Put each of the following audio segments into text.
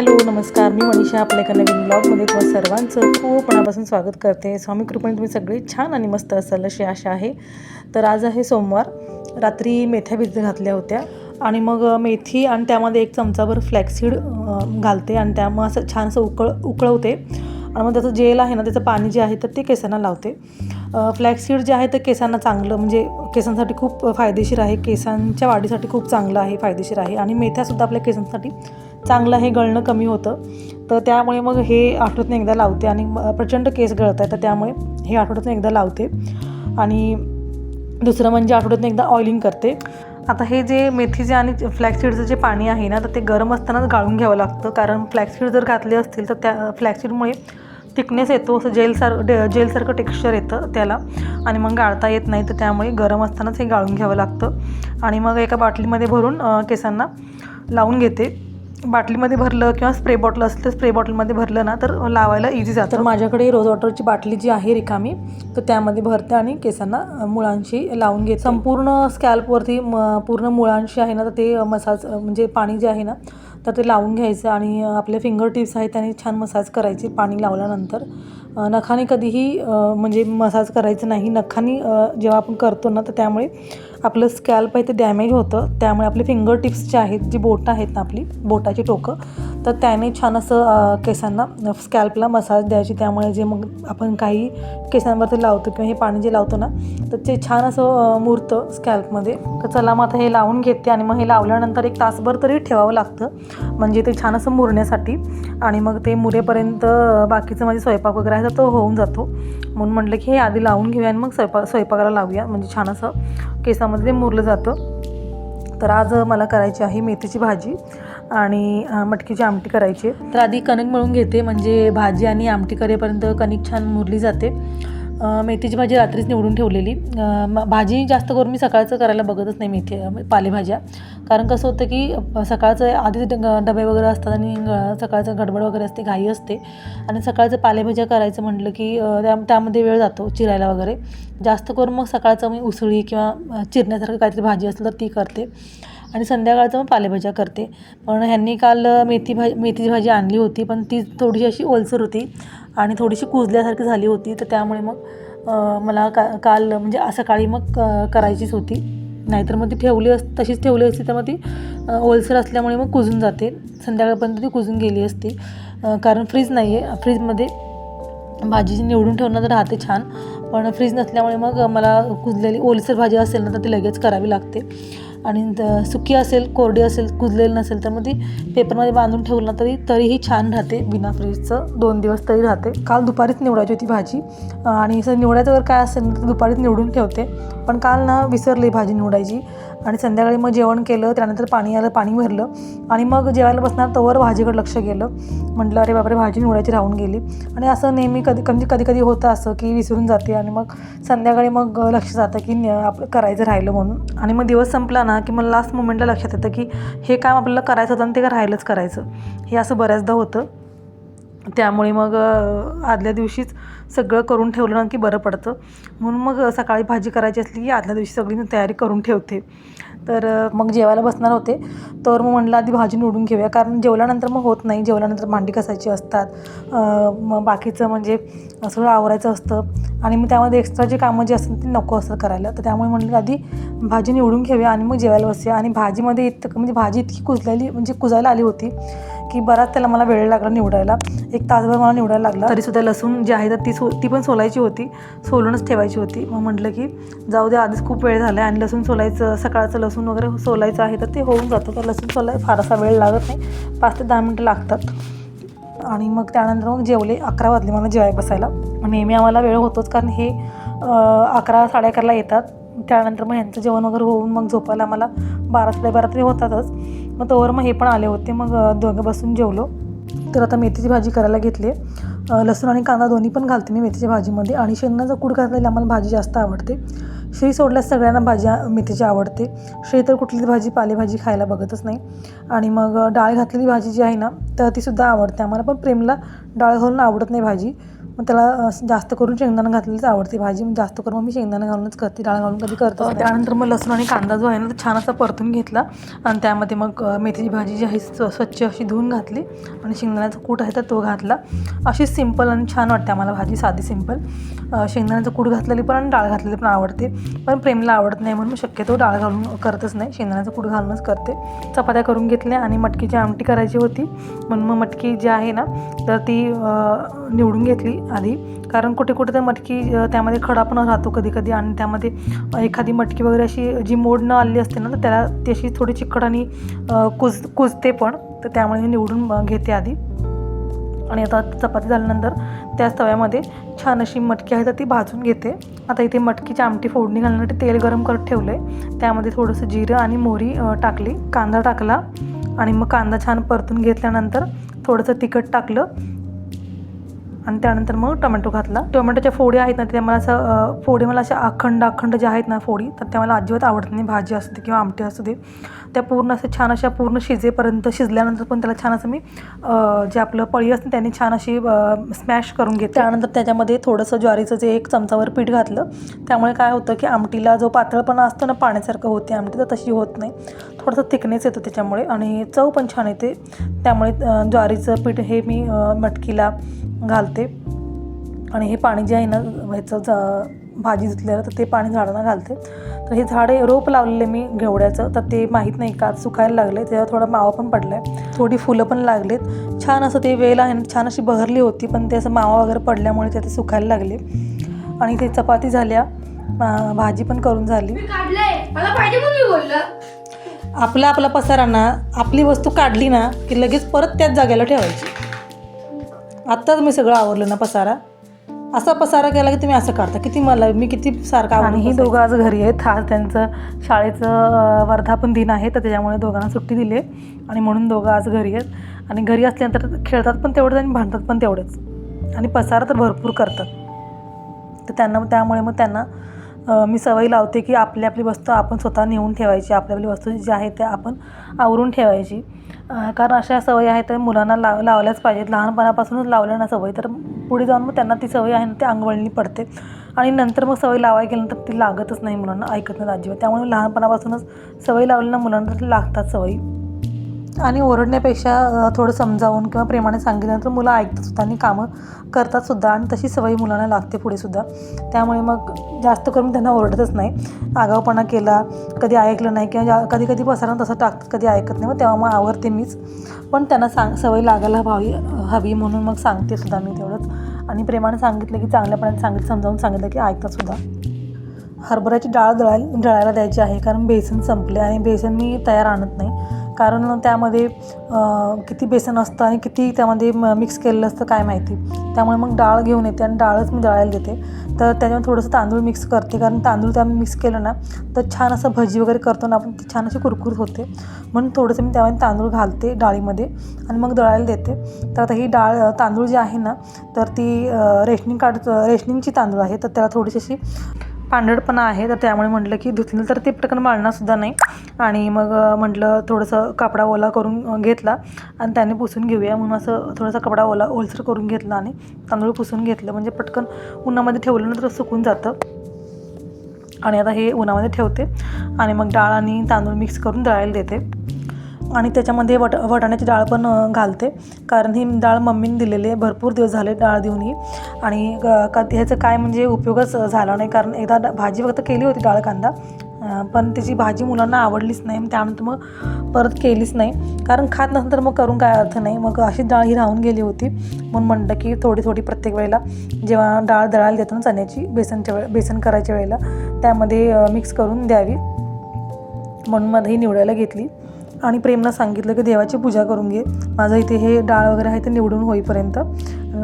Hello नमस्कार. मी मनीषा आपल्या एका नवीन ब्लॉगमध्ये तुम्हा सर्वांचं खूप मनापासून स्वागत करते. स्वामी कृपेने तुम्ही सगळे छान आणि मस्त असाल अशी आशा आहे. तर आज आहे सोमवार. रात्री मेथ्या भिजत घातल्या होत्या आणि मग मेथी आणि त्यामध्ये एक चमचाभर फ्लॅक्सीड घालते आणि त्यामुळे असं छान असं उकळ उकळवते. आणि मग त्याचं जेल आहे ना त्याचं पाणी जे आहे तर ते केसांना लावते. फ्लॅक्सीड जे आहे ते केसांना चांगलं म्हणजे केसांसाठी खूप फायदेशीर आहे. केसांच्या वाढीसाठी खूप चांगलं आहे फायदेशीर आहे. आणि मेथ्यासुद्धा आपल्या केसांसाठी चांगलं हे गळणं कमी होतं. तर त्यामुळे मग हे आठवड्यातून एकदा लावते आणि प्रचंड केस गळत आहे तर त्यामुळे हे आठवड्यातून एकदा लावते. आणि दुसरं म्हणजे आठवड्यातून एकदा ऑइलिंग करते. आता हे जे मेथीचे आणि फ्लॅक्ससीडचं जे पाणी आहे ना तर ते गरम असतानाच गाळून घ्यावं लागतं. कारण फ्लॅक्ससीड जर घातले असतील तर त्या फ्लॅक्ससीडमुळे थिकनेस येतो असं जेलसार डे जेलसारखं टेक्स्चर येतं त्याला. आणि मग गाळता येत नाही तर त्यामुळे गरम असतानाच हे गाळून घ्यावं लागतं. आणि मग एका बाटलीमध्ये भरून केसांना लावून घेते. बाटलीमध्ये भरलं किंवा स्प्रे बॉटल असेल तर स्प्रे बॉटलमध्ये भरलं ना तर लावायला इझी जातं. तर माझ्याकडे रोज वॉटरची बाटली जी आहे रिकामी तर त्यामध्ये भरते आणि केसांना मुळांशी लावून घेते. संपूर्ण स्कॅल्पवरती म पूर्ण मुळांशी आहे ना तर ते मसाज म्हणजे पाणी जे आहे ना तर ते लावून घ्यायचं आणि आपले फिंगर टिप्स आहेत त्याने छान मसाज करायची पाणी लावल्यानंतर. नखाने कधीही म्हणजे मसाज करायचं नाही. नखाने जेव्हा आपण करतो ना तर त्यामुळे आपलं स्कॅल्प आहे ते डॅमेज होतं. त्यामुळे आपले फिंगर टिप्स जे आहेत जी बोटं आहेत ना आपली बोटाची टोकं तर त्याने छान असं केसांना स्कॅल्पला मसाज द्यायची. त्यामुळे जे मग आपण काही केसांवरती लावतो किंवा हे पाणी जे लावतो ना तर ते छान असं मुरतं स्कॅल्पमध्ये तर चला मग आता हे लावून घेते आणि मग हे लावल्यानंतर एक तासभर तरी ठेवावं लागतं. म्हणजे ते छान असं मुरण्यासाठी. आणि मग ते मुरेपर्यंत बाकीचं माझे स्वयंपाक वगैरे आहे तर तो होऊन जातो. म्हणून म्हटलं की हे आधी लावून घेऊया आणि मग स्वयंपाक स्वयंपाकाला लावूया. म्हणजे छान असं केसामध्ये मुरलं जातं. तर आज मला करायची आहे मेथीची भाजी आणि मटकीची आमटी करायची तर आधी कणिक मिळून घेते म्हणजे भाजी आणि आमटी करेपर्यंत कणिक छान मुरली जाते. मेथीची भाजी रात्रीच निवडून ठेवलेली. म- भाजी जास्त करून मी सकाळचं करायला बघतच नाही मेथी पालेभाज्या. कारण कसं होतं की सकाळचं आधीच ड- डबे वगैरे असतात आणि सकाळचं गडबड वगैरे असते घाई असते. आणि सकाळचं पालेभाज्या करायचं म्हटलं की त्या त्यामध्ये वेळ जातो चिरायला वगैरे. जास्त करून मग सकाळचं मी उसळी किंवा चिरण्यासारखं काहीतरी भाजी असलं तर ती करते. आणि संध्याकाळचं मग पालेभाज्या करते. पण ह्यांनी काल मेथी भाजी मेथीची भाजी आणली होती पण ती थोडीशी अशी ओलसर होती. आणि थोडीशी कुजल्यासारखी झाली होती तर त्यामुळे मग मला का काल म्हणजे सकाळी मग क- करायचीच होती. नाहीतर मग ती ठेवली अस तशीच ठेवली असती तर मग ती ओलसर असल्यामुळे मग कुजून जाते. संध्याकाळपर्यंत ती कुजून गेली असती. कारण फ्रीज नाही आहे फ्रीजमध्ये भाजी निवडून ठेवणं तर राहते छान पण फ्रीज नसल्यामुळे मग मला कुजलेली ओलसर भाजी असेल ना तर ती लगेच करावी लागते. आणि सुकी असेल कोरडी असेल कुजलेली नसेल तर मग ती पेपरमध्ये बांधून ठेवलं ना तरी तरीही छान राहते. बिना फ्रीजचं दोन दिवस तरी राहते. काल दुपारीच निवडायची होती भाजी. आणि असं निवडायचं वगैरे काय असेल ना तर दुपारीच निवडून ठेवते. पण काल ना विसरली भाजी निवडायची. आणि संध्याकाळी मग जेवण केलं त्यानंतर पाणी आलं पाणी भरलं. आणि मग जेवायला बसणार तवर भाजीकडे लक्ष गेलं. म्हटलं अरे बापरे भाजी निवडायची राहून गेली. आणि असं नेहमी कधी कधी कधी कधी होतं असं की विसरून जाते. आणि मग संध्याकाळी मग लक्ष जातं की आपलं करायचं राहिलं म्हणून. आणि मग दिवस संपला ना की मला लास्ट मोमेंटला लक्षात येतं की हे काम आपल्याला करायचं होतं आणि ते राहिलंच करायचं. हे असं बऱ्याचदा होतं. त्यामुळे मग आदल्या दिवशीच सगळं करून ठेवलं ना की बरं पडतं. म्हणून मग सकाळी भाजी करायची असली की आदल्या दिवशी सगळी मी तयारी करून ठेवते. तर मग जेवायला बसणार होते. तर मग म्हटलं आधी भाजी निवडून घेऊया. कारण जेवल्यानंतर मग होत नाही. जेवल्यानंतर भांडी कसायची असतात. मग बाकीचं म्हणजे सगळं आवरायचं असतं. आणि मग त्यामध्ये एक्स्ट्रा जी कामं जी असतात ती नको असतं करायला. तर त्यामुळे म्हटलं आधी भाजी निवडून घेऊया आणि मग जेवायला बसूया. आणि भाजीमध्ये इतकं म्हणजे भाजी इतकी कुजलेली म्हणजे कुजायला आली होती. की बराच त्याला मला वेळ लागला निवडायला. एक तासभर मला निवडायला लागला. तरीसुद्धा लसूण जी आहे तर ती सो ती पण सोलायची होती. सोलूनच ठेवायची होती. मग म्हटलं की जाऊ दे आधीच खूप वेळ झाला आहे आणि लसूण सोलायचं सकाळचं लसूण वगैरे सोलायचं आहे तर ते होऊन जातं. तर लसूण सोलाय फारसा वेळ लागत नाही. पाच ते दहा मिनटं लागतात. आणि मग त्यानंतर मग जेवले. अकरा वाजले मला जेवाय बसायला. नेहमी आम्हाला वेळ होतोच कारण हे अकरा साडे अकराला येतात. त्यानंतर मग ह्यांचं जेवण वगैरे होऊन मग झोपायला आम्हाला बारा साडेबारा तरी होतातच. मग तोवर मग हे पण आले होते. मग दोघं बसून जेवलो. तर आता मेथीची भाजी करायला घेतली. लसूण आणि कांदा दोन्ही पण घालते मी मेथीच्या भाजीमध्ये. आणि शेंगण्याचा कूड घातलेली आम्हाला भाजी जास्त आवडते. श्री सोडल्यास सगळ्यांना भाज्या मेथीची आवडते. श्री तर कुठलीच भाजी पालेभाजी खायला बघतच नाही. आणि मग डाळ घातलेली भाजी जी आहे ना तर तीसुद्धा आवडते. आम्हाला पण प्रेमला डाळ घालून आवडत नाही भाजी. मग त्याला जास्त करून शेंगदाणा घातलेलीच आवडते भाजी. मग जास्त करून मी शेंगदाणा घालूनच करते. डाळ घालून कधी करतो त्यानंतर मग लसूण आणि कांदा जो आहे ना तो छान असा परतून घेतला. आणि त्यामध्ये मग मेथीची भाजी जी आहे स्व- स्वच्छ अशी धुवून घातली. आणि शेंगदाण्याचा कूट आहे तर तो घातला. अशी सिंपल आणि छान वाटते आम्हाला भाजी. साधी सिंपल. शेंगदाण्याचं कूट घातलेली पण आणि डाळ घातलेली पण आवडते. पण प्रेमला आवडत नाही म्हणून शक्यतो डाळ घालून करतच नाही. शेंगदाण्याचं कूट घालूनच करते. चपात्या करून घेतल्या आणि मटकीची आमटी करायची होती. म्हणून मग मटकी जी आहे ना तर ती अ, निवडून घेतली आधी. कारण कुठे कुठे तर मटकी त्यामध्ये खडा पण राहतो कधी कधी आणि त्यामध्ये एखादी मटकी वगैरे अशी जी मोड न आली असते ना तर त्याला ती थोडी चिकट आणि कुज कुजते पण. तर त्यामुळे निवडून घेते आधी. आणि आता चपाती झाल्यानंतर त्याच तव्यामध्ये छान अशी मटकी आहे तर ती भाजून घेते. आता इथे मटकीची आमटी फोडणी घालण्यासाठी तेल गरम करत ठेवलं आहे त्यामध्ये थोडंसं जिरं आणि मोहरी टाकली. कांदा टाकला. आणि मग कांदा छान परतून घेतल्यानंतर थोडंसं तिखट टाकलं. आणि त्यानंतर मग टोमॅटो घातला. टोमॅटोच्या फोडी आहेत ना त्या मला असं फोडी मला अशा अखंड अखंड ज्या आहेत ना फोडी तर त्या मला अजिबात आवडत नाही. भाजी असू दे किंवा आमटी असू दे. त्या पूर्ण असं छान अशा पूर्ण शिजेपर्यंत शिजल्यानंतर पण त्याला छान असं मी जे आपलं पळी असते त्याने छान अशी स्मॅश करून घेते त्यानंतर त्याच्यामध्ये थोडंसं ज्वारीचं जे एक चमचावर पीठ घातलं. त्यामुळे काय होतं की आमटीला जो पातळपणा असतो ना पाण्यासारखं होते आमटी तर तशी होत नाही. थोडंसं थिकनेस येतं त्याच्यामुळे आणि चव पण छान येते. त्यामुळे ज्वारीचं पीठ हे मी मटकीला घालते. आणि हे पाणी जे आहे ना ह्याचं ज भाजी धुतलेलं तर ते पाणी झाडांना घालते. तर हे झाडे रोप लावलेले मी घेवड्याचं. तर ते माहीत नाही का सुकायला लागले. त्याच्यावर थोडा मावा पण पडला आहे थोडी फुलं पण लागलेत. छान असं ते वेल आहे छान अशी बहरली होती पण ते असं मावा वगैरे पडल्यामुळे ते ते सुकायला लागले. आणि ते चपाती झाल्या. भाजी पण करून झाली. आपला आपला पसारा ना आपली वस्तू काढली ना की लगेच परत त्याच जागेला ठेवायची. आत्ताच मी सगळं आवरलं ना पसारा. असा पसारा केला की तुम्ही असं काढता किती मला मी किती सारखा आणि ही दोघं आज घरी आहेत. आज त्यांचं शाळेचं वर्धापन दिन आहे तर त्याच्यामुळे दोघांना सुट्टी दिली आहे. आणि म्हणून दोघं आज घरी आहेत. आणि घरी असल्यानंतर खेळतात पण तेवढंच आणि भांडतात पण तेवढंच. आणि पसारा तर भरपूर करतात. तर त्यांना त्यामुळे मग त्यांना मी सवय लावते की आपली आपली वस्तू आपण स्वतः नेऊन ठेवायची आपली आपली वस्तू जी आहे त्या आपण आवरून ठेवायची. कारण अशा सवयी आहेत त्या मुलांना लाव लावल्याच पाहिजेत. लहानपणापासूनच लावल्या ना सवय तर पुढे जाऊन मग त्यांना ती सवय आहे ना ती अंगवळणी पडते. आणि नंतर मग सवय लावायला गेल्यानंतर ती लागतच नाही मुलांना ऐकत नाही अजिबात. त्यामुळे लहानपणापासूनच सवय लावली ना मुलांना तर लागतात सवयी. आणि ओरडण्यापेक्षा थोडं समजावून किंवा प्रेमाने सांगितल्यानंतर मुलं ऐकतात सुद्धा आणि कामं करतात सुद्धा आणि तशी सवय मुलांना लागते पुढे सुद्धा. त्यामुळे मग जास्त करून त्यांना ओरडतच नाही. आगाऊपणा केला कधी ऐकलं नाही किंवा जा- कधी कधी पसारा तसं टाकतात कधी ऐकत नाही. मग तेव्हा मग आवडते मीच. पण त्यांना सांग सवय लागायला हवी हवी म्हणून मग सांगते सुद्धा मी तेवढंच. आणि प्रेमाने सांगितलं की चांगल्यापणाने सांगितलं समजावून सांगितलं की ऐकतात सुद्धा. हरभऱ्याची डाळ दळायला दळायला द्यायची आहे कारण बेसन संपले आणि बेसन मी तयार आणत नाही. कारण त्यामध्ये किती बेसन असतं आणि किती त्यामध्ये म मिक्स केलेलं असतं काय माहिती. त्यामुळे मग डाळ घेऊन येते आणि डाळच मी दळायला देते. तर त्याच्यामध्ये थोडंसं तांदूळ मिक्स करते. कारण तांदूळ त्या मिक्स केलं ना तर छान असं भजी वगैरे करतो ना आपण ती छान अशी कुरकुरीत होते. म्हणून थोडंसं मी त्यामध्ये तांदूळ घालते डाळीमध्ये आणि मग दळायला देते. तर आता ही डाळ तांदूळ जी आहे ना तर ती रेशनिंग कार्ड रेशनिंगची तांदूळ आहे. तर त्याला थोडीशी अशी पांढरपणा आहे तर त्यामुळे म्हटलं की धुतलं तर ते पटकन वाळणारसुद्धा नाही. आणि मग म्हटलं थोडंसं कपडा ओला करून घेतला आणि त्याने पुसून घेऊया. म्हणून असं थोडासा कपडा ओला ओलसर करून घेतला आणि तांदूळ पुसून घेतलं. म्हणजे पटकन उन्हामध्ये ठेवलं तर सुकून जातं. आणि आता हे उन्हामध्ये ठेवते. आणि मग डाळ आणि तांदूळ मिक्स करून दळायला देते. आणि त्याच्यामध्ये वट वटाण्याची डाळ पण घालते. कारण ही डाळ मम्मीने दिलेली आहे. भरपूर दिवस झाले डाळ देऊन ही. आणि क- का ह्याचं काय म्हणजे उपयोगच झाला नाही. कारण एकदा भाजी फक्त केली होती डाळ कांदा. पण त्याची भाजी मुलांना आवडलीच नाही. त्यानंतर मग परत केलीच नाही. कारण खात नसेल तर मग करून काय अर्थ नाही. मग अशी डाळ ही राहून गेली होती. म्हणून म्हणलं की थोडी थोडी प्रत्येक वेळेला जेव्हा डाळ दळायला देतो ना चण्याची बेसनच्या वेळे बेसन करायच्या वेळेला त्यामध्ये मिक्स करून द्यावी. म्हणून मग ही निवडायला घेतली. आणि प्रेमला सांगितलं की देवाची पूजा करून घे. माझं इथे हे डाळ वगैरे आहे ते निवडून होईपर्यंत.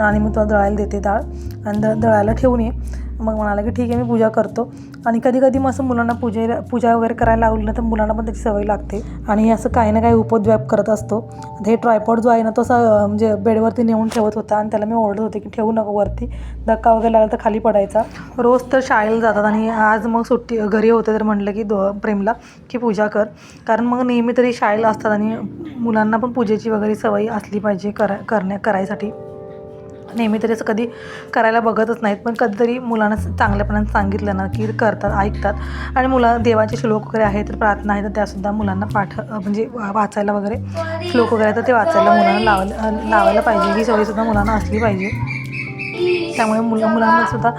आणि मग तुला दळायला देते डाळ. आणि द दळायला ठेवून ये. मग म्हणाला की ठीक आहे मी पूजा करतो. आणि कधी कधी मग असं मुलांना पूजे पूजा वगैरे करायला लावली ना तर मुलांना पण त्याची सवय लागते. आणि असं काही ना काही उपद्व्याप करत असतो. हे ट्रायपॉड जो आहे ना तो असा म्हणजे बेडवरती नेऊन ठेवत होता. आणि त्याला मी ओरडत होते की ठेवू नको वरती. धक्का वगैरे लागला तर खाली पडायचा. रोज तर शाळेला जातात आणि आज मग सुट्टी घरी होते तर म्हटलं की दो प्रेमला की पूजा कर. कारण मग नेहमी तरी शाळेला असतात आणि मुलांना पण पूजेची वगैरे सवय असली पाहिजे करा करण्या करायसाठी. नेहमी तरी असं कधी करायला बघतच नाहीत पण कधीतरी मुलांना चांगल्यापणाने सांगितलं ना की करतात ऐकतात. आणि मुला देवाचे श्लोक वगैरे आहेत तर प्रार्थना आहे तर त्यासुद्धा मुलांना पाठ म्हणजे वाचायला वगैरे श्लोक वगैरे तर ते वाचायला मुलांना लावायला लावायला पाहिजे. ही सवयसुद्धा मुलांना असली पाहिजे. त्यामुळे मुलं मुलांना सुद्धा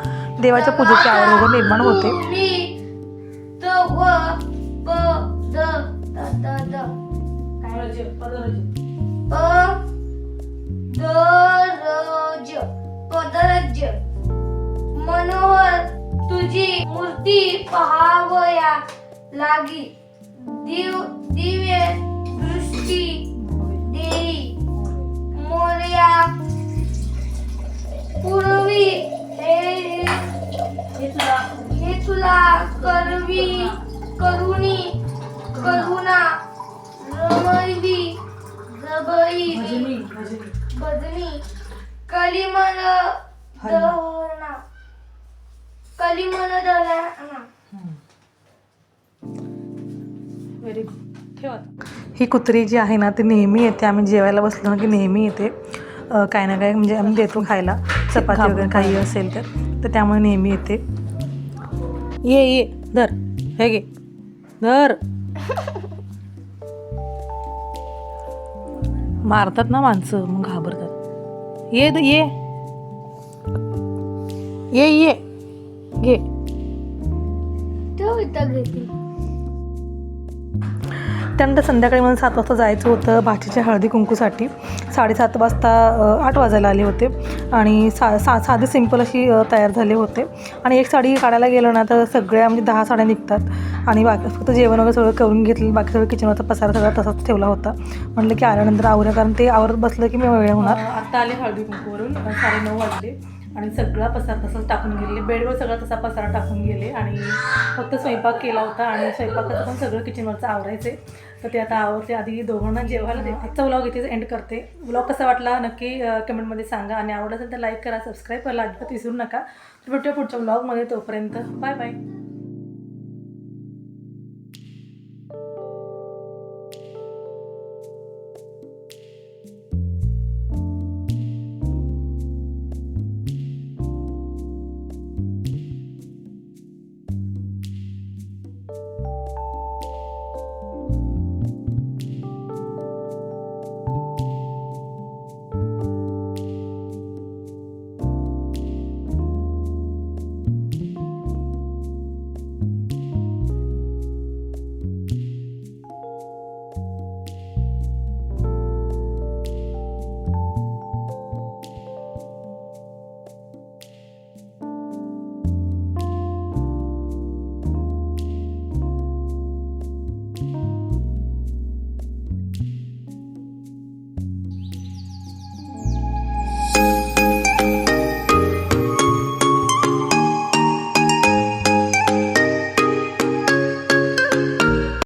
देवाच्या पूजेची आवड वगैरे निर्माण होते. त्यांची मूर्ती पहावया लागी दिव दिव्य दृष्टी देई. मोर्या पूर्वी हे हे तुला करवी करुणी ही कुत्री जी आहे ना ती नेहमी येते. आम्ही जेवायला बसलो ना की नेहमी येते. काय ना काय म्हणजे आम्ही देतो खायला. चपाती वगैरे काही असेल तर. तर त्यामुळे नेहमी येते. ये ये. धर. हे घे. धर. मारतात ना माणसं मग घाबरतात. ये द- ये. ये ये. घे. ठेव इथं घेते त्यानंतर संध्याकाळी मला सात वाजता जायचं होतं भाचीच्या हळदी कुंकूसाठी. साडेसात वाजता आठ वाजायला आले होते. आणि सा सा साधी सिंपल अशी तयार झाले होते. आणि एक साडी काढायला गेलो ना तर सगळ्या म्हणजे दहा साड्या निघतात. आणि बाकी फक्त जेवण वगैरे सगळं करून घेतलं. बाकी सगळं किचनवरचा पसारा सगळा तसाच ठेवला होता. म्हटलं की आल्यानंतर आवऱ्या कारण ते आवरत बसलं की मी वेळ होणार. आत्ता आले हळदी कुंकूवरून. साडे नऊ वाजले. आणि सगळा पसार तसाच टाकून गेले बेडवर सगळा तसा पसारा टाकून गेले आणि फक्त स्वयंपाक केला होता आणि स्वयंपाकाचं पण सगळं किचनवरचं आवरायचं तर ते आता आवरते. आधी दोघांना जेवायला दे. आजचा व्लॉग इथेच एंड करते. व्लॉग कसा वाटला नक्की कमेंटमध्ये सांगा. आणि आवडत असेल तर लाईक करा सबस्क्राईब करा अजिबात विसरू नका. तर भेटूया पुढच्या व्लॉगमध्ये तोपर्यंत. Bye bye